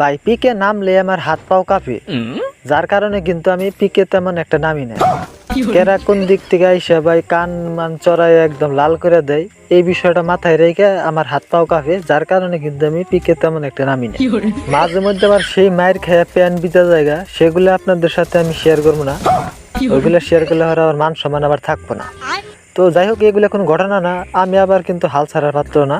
ভাই পিকে নামলে আমার হাত পাও কাঁপে। যার কারণে কিন্তু আমি পিকে তেমন একটা নামি না কেরা কোন দিক থেকে আইসা ভাই কান মান চড়াই একদম লাল করে দেয় এই বিষয়টা মাথায় রেখে আমার হাত পাও কাঁপে যার কারণে কিন্তু আমি পিকে তেমন একটা নামি না মাঝে মধ্যে আবার সেই মায়ের খেয়ে প্যান বিতা জায়গা সেগুলো আপনাদের সাথে আমি শেয়ার করব না। ওইগুলো শেয়ার করলে আমার মান সম্মান আবার থাকব না। তো যাই হোক এগুলো কোনো ঘটনা না। আমি আবার কিন্তু হাল ছাড়ার পাত্র না।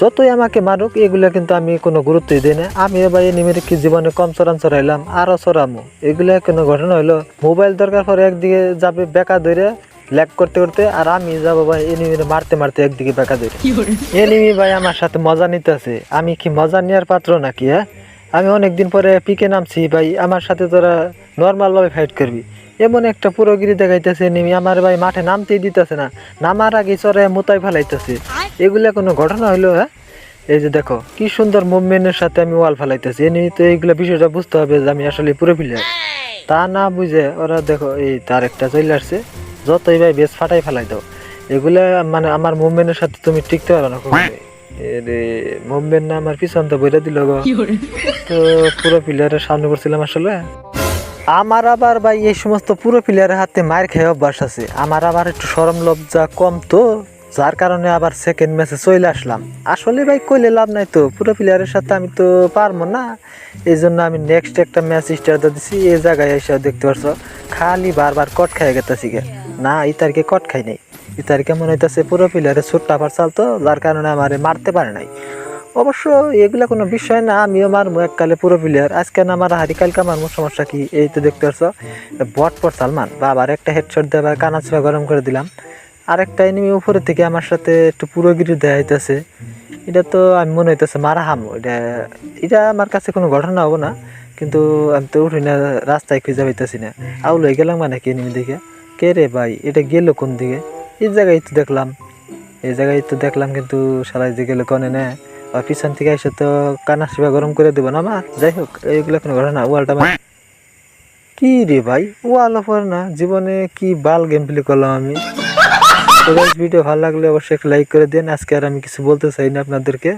যতই আমাকে মারুক এগুলো কিন্তু আমি কোনো গুরুত্বই দিই না। আমি এবার এই নিমিরে কি জীবনে কম চরান চড়াইলাম আরও চড়ামো। এগুলো কোনো ঘটনা হইল মোবাইল দরকার পরে একদিকে যাবে বেকা ধরে ল্যাক করতে করতে আর আমি যাব ভাই এনিমিরে মারতে মারতে একদিকে বেকা ধরে এনিমি ভাই আমার সাথে মজা নিতেছে। আমি কি মজা নেওয়ার পাত্র নাকি হ্যাঁ? আমি অনেকদিন পরে পিকে নামছি, ভাই, আমার সাথে তোরা নর্মাল ভাবে ফাইট করবি। এমন একটা পুরোগিরি দেখাইতেছে নিমি, আমার ভাই মাঠে নামতেই দিতেছে না। নামার আগে চরে মোতাই ফেলাইতেছে। এগুলা কোনো ঘটনা হইল হ্যাঁ? এই যে দেখো, কি সুন্দর মুভমেন্টের সাথে আমি ওয়াল ফেলাইতেছি। এমনি তো এইগুলা বিষয়টা বুঝতে হবে যে আমি আসলে পুরো প্লেয়ার তা না বুঝে ওরা দেখো, এই তার একটা চলে আসছে। যতই ভাই বেশ ফাটাই ফেলাই দাও। এগুলা মানে আমার মুভমেন্টের সাথে তুমি টিকতে পারো না কখনোই। এরে মুভমেন্ট না আমার পিছন তো বইটা দিল গো। তো পুরো প্লেয়ারের সামনে করছিলাম আসলে। আমার আবার ভাই এই সমস্ত পুরো প্লেয়ারের হাতে মায়ের খেয়ে অভ্যাস আছে। আমার আবার একটু সরম লজ্জা কম তো যার কারণে আবার সেকেন্ড ম্যাচে চলে আসলাম। আসলে ভাই কইলে লাভ নাই তো পুরো প্লেয়ারের সাথে আমি তো পারব না। এই জন্য আমি নেক্সট একটা ম্যাচ স্টার্ট দিছি এই জায়গায় এসে দেখতে পারছ খালি বারবার কট খাই গেতেছি না এই তারিখে কট খাই নাই। এই কেমন মনে হইতেছে, পুরো প্লেয়ারের ছোট্ট আবার চালতো যার কারণে আমারে মারতে পারে নাই। অবশ্য এগুলা কোনো বিষয় না, আমিও মারমু এককালে পুরো প্লেয়ার আজকে না আমার হারি কালকে মারমু, সমস্যা কি? এই তো দেখতে পাচ্ছ বট পর সালমান বাবার একটা হেডশট আবার কানা চিপা গরম করে দিলাম। আরেকটা এনিমি উপরে থেকে আমার সাথে একটু পুরোগিরি দেয়া হইতেছে। এটা তো আমি মনে হইতেছে মারা হামু। এটা এটা আমার কাছে কোনো ঘটনা হব না, কিন্তু আমি তো উঠি না, রাস্তায় খুঁজে পাইতেছি না। আউল হয়ে গেলাম মানে কি এনিমি দিকে কে রে ভাই? এটা গেল কোন দিকে? এই জায়গায় তো দেখলাম, এই জায়গায় তো দেখলাম কিন্তু সারাই যে গেলে কনে না পিছন থেকে এসে তো কানা সেবা গরম করে দেবো না মা? যাই হোক এইগুলো কোনো ঘটনা ওয়ালটা মা কি রে ভাই, ওয়াল অফার না, জীবনে কি বাল গেম প্লে করলাম আমি। ভিডিও ভালো লাগলে অবশ্যই লাইক করে দেন, আজকে আর আমি কিছু বলতে চাই না আপনাদেরকে।